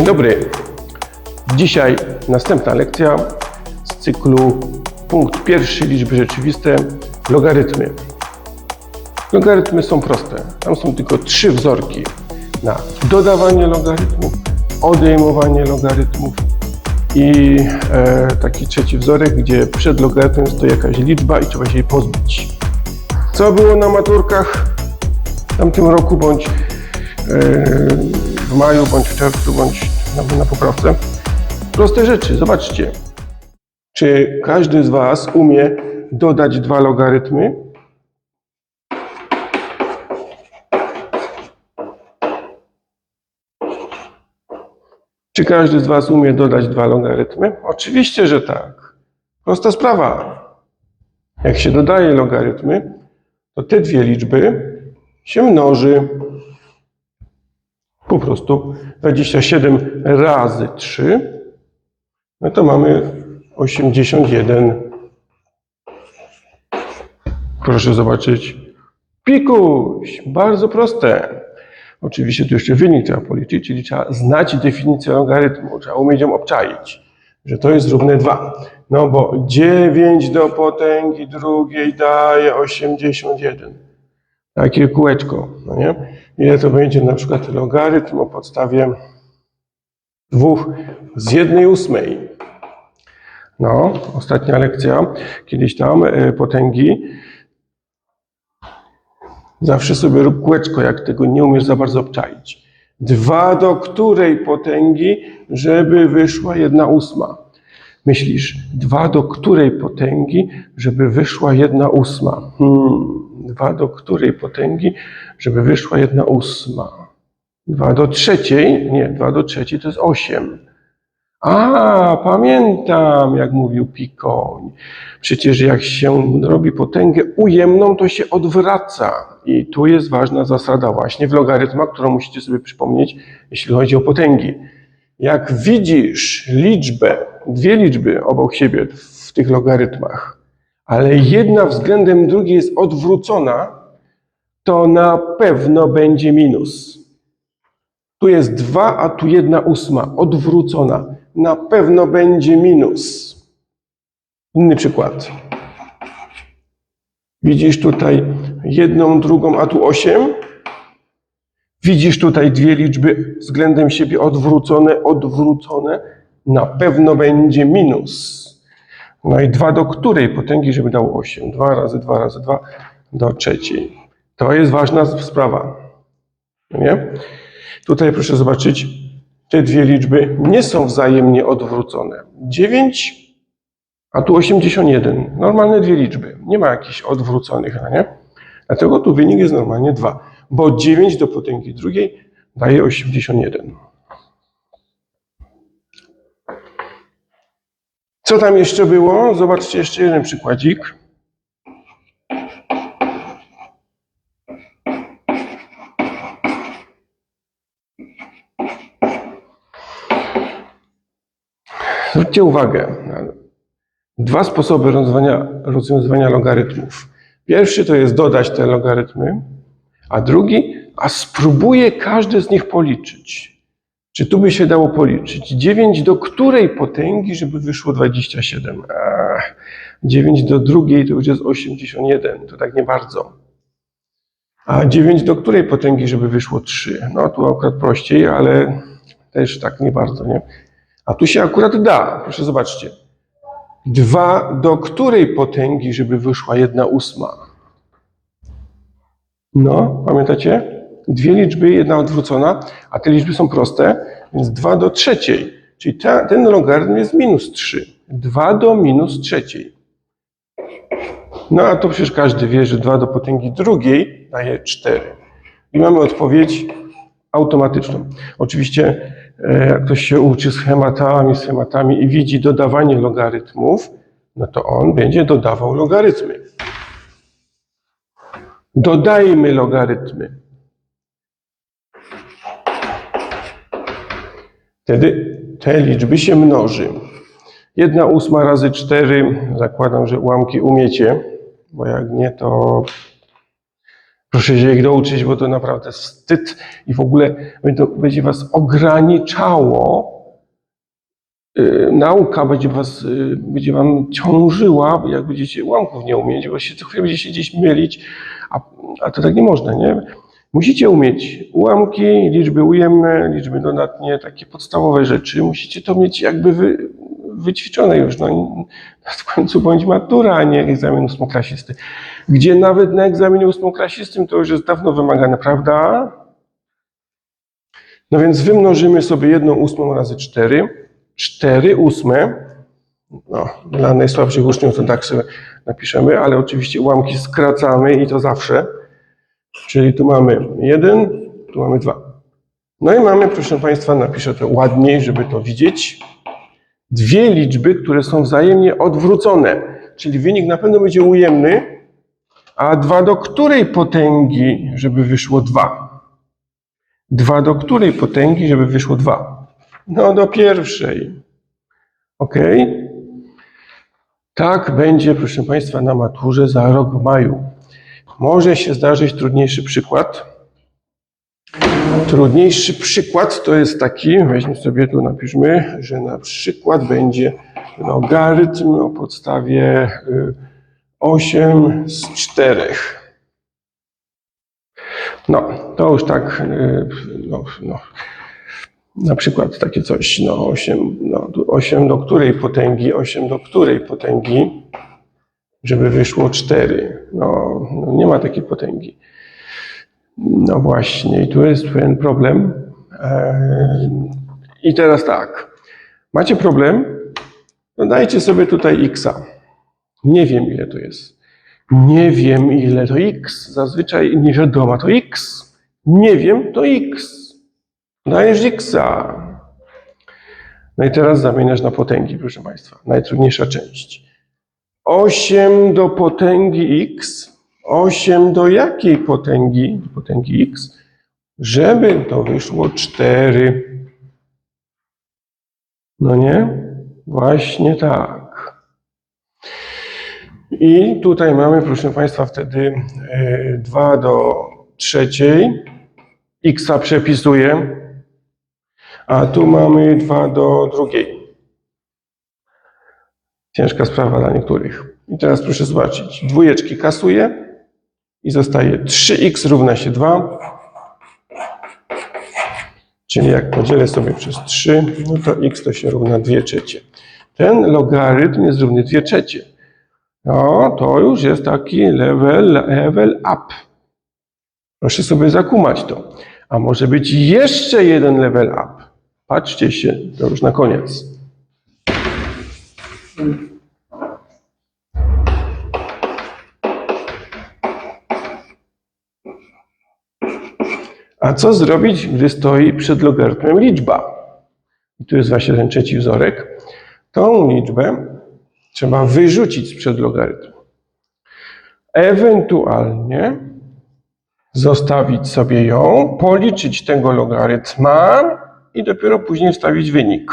Dzień dobry. Dzisiaj następna lekcja z cyklu punkt pierwszy liczby rzeczywiste logarytmy. Logarytmy są proste. Tam są tylko trzy wzorki na dodawanie logarytmów, odejmowanie logarytmów i e, taki trzeci wzorek, gdzie przed logarytmem stoi jakaś liczba i trzeba się jej pozbyć. Co było na maturkach w tamtym roku, bądź e, w maju, bądź w czerwcu, bądź na, na poprawce? Proste rzeczy, zobaczcie. Czy każdy z Was umie dodać dwa logarytmy? Czy każdy z Was umie dodać dwa logarytmy? Oczywiście, że tak. Prosta sprawa. Jak się dodaje logarytmy, to te dwie liczby się mnoży. Po prostu 27 razy 3, no to mamy 81. Proszę zobaczyć. Pikuś, bardzo proste. Oczywiście tu jeszcze wynik trzeba policzyć, czyli trzeba znać definicję logarytmu, trzeba umieć ją obczaić, że to jest równe 2. No bo 9 do potęgi drugiej daje 81. Takie kółeczko, no nie? Ile to będzie na przykład logarytm o podstawie dwóch z jednej ósmej. No, ostatnia lekcja, kiedyś tam y, potęgi. Zawsze sobie rób kółeczko, jak tego nie umiesz za bardzo obczaić. Dwa do której potęgi, żeby wyszła jedna ósma? Myślisz, dwa do której potęgi, żeby wyszła jedna ósma? Hmm, dwa do której potęgi, żeby wyszła jedna ósma? Dwa do trzeciej? Nie, dwa do trzeciej to jest osiem. A, pamiętam, jak mówił Pikoń. Przecież jak się robi potęgę ujemną, to się odwraca. I tu jest ważna zasada właśnie w logarytmach, którą musicie sobie przypomnieć, jeśli chodzi o potęgi. Jak widzisz liczbę, dwie liczby obok siebie w tych logarytmach, ale jedna względem drugiej jest odwrócona, to na pewno będzie minus. Tu jest 2, a tu jedna ósma, odwrócona. Na pewno będzie minus. Inny przykład. Widzisz tutaj jedną, drugą, a tu 8? Widzisz tutaj dwie liczby względem siebie odwrócone, odwrócone. Na pewno będzie minus. No i 2 do której potęgi, żeby dało 8? 2 razy 2 razy 2 do trzeciej. To jest ważna sprawa. Nie? Tutaj proszę zobaczyć, te dwie liczby nie są wzajemnie odwrócone. 9, a tu 81. Normalne dwie liczby. Nie ma jakichś odwróconych, no nie? Dlatego tu wynik jest normalnie 2, bo 9 do potęgi drugiej daje 81. Co tam jeszcze było? Zobaczcie jeszcze jeden przykładzik. Zwróćcie uwagę dwa sposoby rozwiązywania, rozwiązywania logarytmów. Pierwszy to jest dodać te logarytmy, a drugi, a spróbuję każdy z nich policzyć. Czy tu by się dało policzyć? 9 do której potęgi, żeby wyszło 27? Ach, 9 do drugiej to już jest 81, to tak nie bardzo. A 9 do której potęgi, żeby wyszło 3? No tu akurat prościej, ale też tak nie bardzo, nie? A tu się akurat da. Proszę zobaczcie. 2 do której potęgi, żeby wyszła jedna ósma? No, pamiętacie? Dwie liczby, jedna odwrócona, a te liczby są proste, więc 2 do trzeciej. Czyli ta, ten logarytm jest minus 3. 2 do minus trzeciej. No a to przecież każdy wie, że 2 do potęgi drugiej daje 4. I mamy odpowiedź automatyczną. Oczywiście, e, jak ktoś się uczy schematami, schematami i widzi dodawanie logarytmów, no to on będzie dodawał logarytmy. Dodajmy logarytmy. Wtedy te liczby się mnoży. Jedna ósma razy cztery, zakładam, że ułamki umiecie, bo jak nie, to Proszę się ich douczyć, bo to naprawdę wstyd i w ogóle będzie, was ograniczało. Yy, nauka będzie was, yy, będzie wam ciążyła, jak będziecie ułamków nie umieć, bo się co chwilę będziecie gdzieś mylić, a, a to tak nie można, nie? Musicie umieć ułamki, liczby ujemne, liczby dodatnie, takie podstawowe rzeczy. Musicie to mieć jakby wy, wyćwiczone już. No, w końcu bądź matura, a nie egzamin ósmoklasisty. Gdzie nawet na egzaminie ósmoklasistym to już jest dawno wymagane, prawda? No więc wymnożymy sobie jedną ósmą razy cztery. Cztery ósme. No, dla najsłabszych uczniów to tak sobie napiszemy, ale oczywiście ułamki skracamy i to zawsze. Czyli tu mamy 1, tu mamy 2. No i mamy, proszę Państwa, napiszę to ładniej, żeby to widzieć. Dwie liczby, które są wzajemnie odwrócone. Czyli wynik na pewno będzie ujemny, a 2 do której potęgi, żeby wyszło 2? 2 do której potęgi, żeby wyszło 2? No do pierwszej. Ok? Tak będzie, proszę Państwa, na maturze za rok w maju. Może się zdarzyć trudniejszy przykład. Trudniejszy przykład to jest taki, weźmy sobie tu, napiszmy, że na przykład będzie logarytm o podstawie y, 8 z 4. No, to już tak, y, no, no, na przykład takie coś, no 8, no, tu 8 do której potęgi, 8 do której potęgi, żeby wyszło 4. No, no nie ma takiej potęgi. No właśnie, i tu jest pewien problem. Eee, I teraz tak. Macie problem? No dajcie sobie tutaj xa. Nie wiem ile to jest. Nie wiem ile to x. Zazwyczaj nie wiadomo to x. Nie wiem to x. Dajesz xa. No i teraz zamieniasz na potęgi, proszę Państwa. Najtrudniejsza część. 8 do potęgi x. 8 do jakiej potęgi? Do potęgi x. Żeby to wyszło 4. No nie? Właśnie tak. I tutaj mamy, proszę Państwa, wtedy e, 2 do trzeciej. X przepisuję. A tu mamy 2 do drugiej. Ciężka sprawa dla niektórych. I teraz proszę zobaczyć. Dwójeczki kasuję i zostaje 3x równa się 2. Czyli jak podzielę sobie przez 3, no to x to się równa 2 trzecie. Ten logarytm jest równy 2 trzecie. No, to już jest taki level, level up. Proszę sobie zakumać to. A może być jeszcze jeden level up. Patrzcie się, to już na koniec. A co zrobić, gdy stoi przed logarytmem liczba? I tu jest właśnie ten trzeci wzorek. Tą liczbę trzeba wyrzucić sprzed logarytmu. Ewentualnie zostawić sobie ją, policzyć tego logarytma i dopiero później wstawić wynik.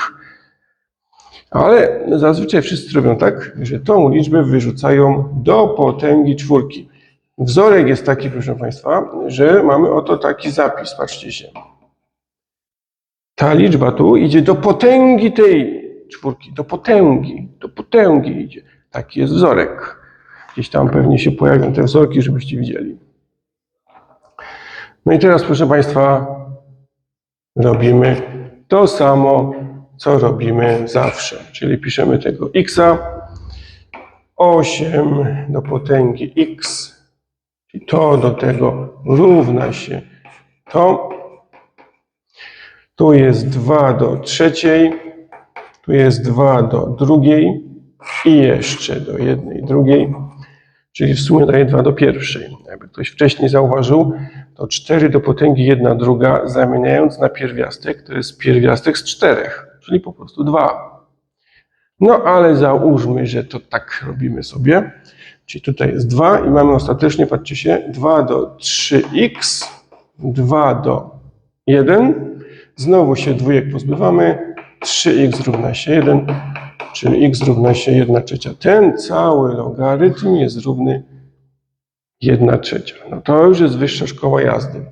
Ale zazwyczaj wszyscy robią tak, że tą liczbę wyrzucają do potęgi czwórki. Wzorek jest taki, proszę Państwa, że mamy oto taki zapis, patrzcie się. Ta liczba tu idzie do potęgi tej czwórki, do potęgi, do potęgi idzie. Taki jest wzorek. Gdzieś tam pewnie się pojawią te wzorki, żebyście widzieli. No i teraz, proszę Państwa, robimy to samo, co robimy zawsze. Czyli piszemy tego x, 8 do potęgi x, i to do tego równa się to. Tu jest 2 do trzeciej, tu jest 2 do drugiej i jeszcze do jednej drugiej, czyli w sumie daje 2 do pierwszej. Jakby ktoś wcześniej zauważył, to 4 do potęgi 1 druga, zamieniając na pierwiastek, to jest pierwiastek z 4, czyli po prostu 2. No ale załóżmy, że to tak robimy sobie. Czyli tutaj jest 2 i mamy ostatecznie, patrzcie się, 2 do 3x, 2 do 1. Znowu się dwójek pozbywamy. 3x równa się 1, czyli x równa się 1 trzecia. Ten cały logarytm jest równy 1 trzecia. No to już jest wyższa szkoła jazdy.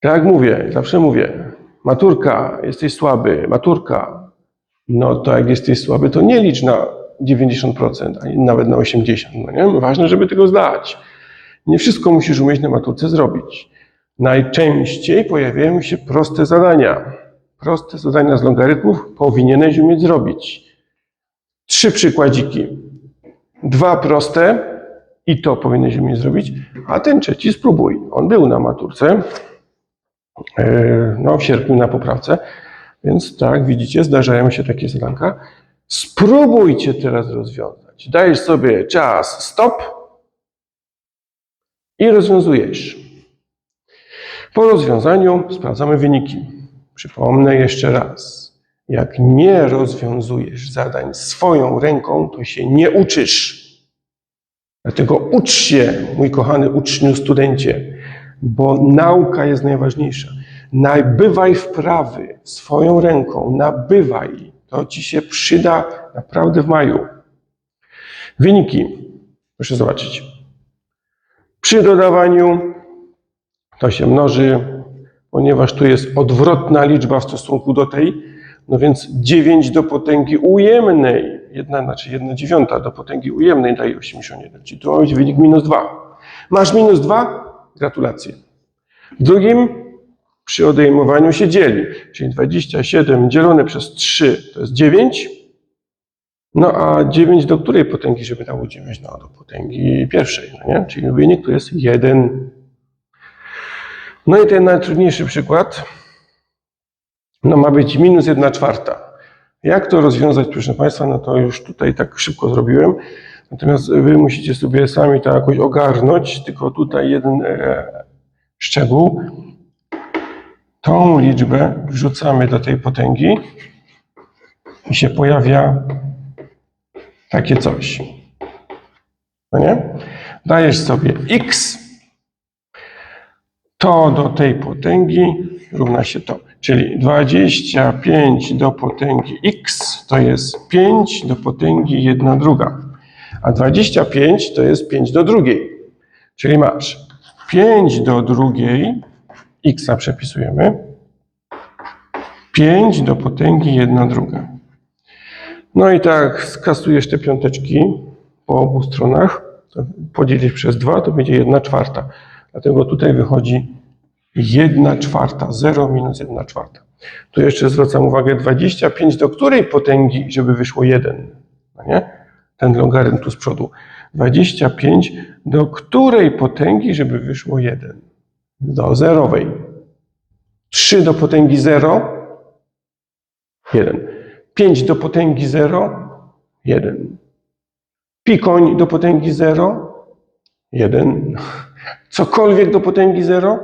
Tak jak mówię, zawsze mówię, maturka, jesteś słaby, maturka. No to jak jesteś słaby, to nie licz na 90%, ani nawet na 80%. No nie? Ważne, żeby tego zdać. Nie wszystko musisz umieć na maturce zrobić. Najczęściej pojawiają się proste zadania. Proste zadania z logarytmów powinieneś umieć zrobić. Trzy przykładziki. Dwa proste i to powinieneś umieć zrobić, a ten trzeci spróbuj. On był na maturce, no w sierpniu na poprawce, więc tak, widzicie, zdarzają się takie zadanka. Spróbujcie teraz rozwiązać. Dajesz sobie czas stop i rozwiązujesz. Po rozwiązaniu sprawdzamy wyniki. Przypomnę jeszcze raz. Jak nie rozwiązujesz zadań swoją ręką, to się nie uczysz. Dlatego ucz się, mój kochany uczniu, studencie, bo nauka jest najważniejsza. Nabywaj wprawy swoją ręką, nabywaj. To ci się przyda naprawdę w maju. Wyniki. Proszę zobaczyć. Przy dodawaniu to się mnoży, ponieważ tu jest odwrotna liczba w stosunku do tej, no więc 9 do potęgi ujemnej, jedna, znaczy 1 dziewiąta do potęgi ujemnej daje 81, czyli tu ma być wynik minus 2. Masz minus 2? Gratulacje. W drugim przy odejmowaniu się dzieli, czyli 27 dzielone przez 3 to jest 9. No a 9 do której potęgi, żeby dało 9? No do potęgi pierwszej, no nie? Czyli wynik to jest 1. No i ten najtrudniejszy przykład, no ma być minus 1 czwarta. Jak to rozwiązać, proszę Państwa, no to już tutaj tak szybko zrobiłem. Natomiast Wy musicie sobie sami to jakoś ogarnąć, tylko tutaj jeden e, szczegół. Tą liczbę wrzucamy do tej potęgi i się pojawia takie coś. No nie? Dajesz sobie x, to do tej potęgi równa się to. Czyli 25 do potęgi x to jest 5 do potęgi 1 druga. A 25 to jest 5 do drugiej. Czyli masz 5 do drugiej, x przepisujemy, 5 do potęgi 1 druga. No i tak skasujesz te piąteczki po obu stronach, podzielisz przez 2, to będzie 1 czwarta. Dlatego tutaj wychodzi 1 czwarta, 0 minus 1 czwarta. Tu jeszcze zwracam uwagę, 25 do której potęgi, żeby wyszło 1? No nie? Ten logarytm tu z przodu. 25 do której potęgi, żeby wyszło 1? Do zerowej. 3 do potęgi 0? 1. 5 do potęgi 0? 1. Pi koń do potęgi 0? 1. Cokolwiek do potęgi 0?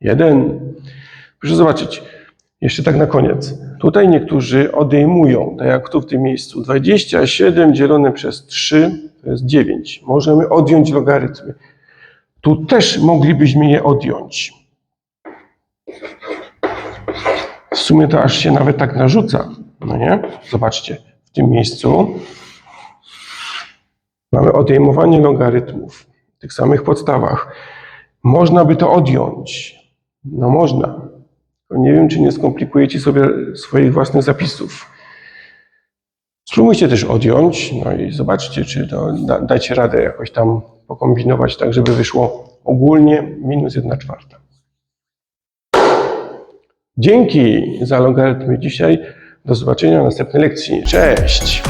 1. Proszę zobaczyć, jeszcze tak na koniec. Tutaj niektórzy odejmują, tak jak tu w tym miejscu, 27 dzielone przez 3 to jest 9. Możemy odjąć logarytmy. Tu też moglibyśmy je odjąć. W sumie to aż się nawet tak narzuca, no nie? Zobaczcie, w tym miejscu mamy odejmowanie logarytmów w tych samych podstawach. Można by to odjąć. No można. Nie wiem, czy nie skomplikujecie sobie swoich własnych zapisów. Spróbujcie też odjąć, no i zobaczcie, czy to da, dacie radę jakoś tam pokombinować tak, żeby wyszło ogólnie minus 1 czwarta. Dzięki za logarytmy dzisiaj. Do zobaczenia na następnej lekcji. Cześć!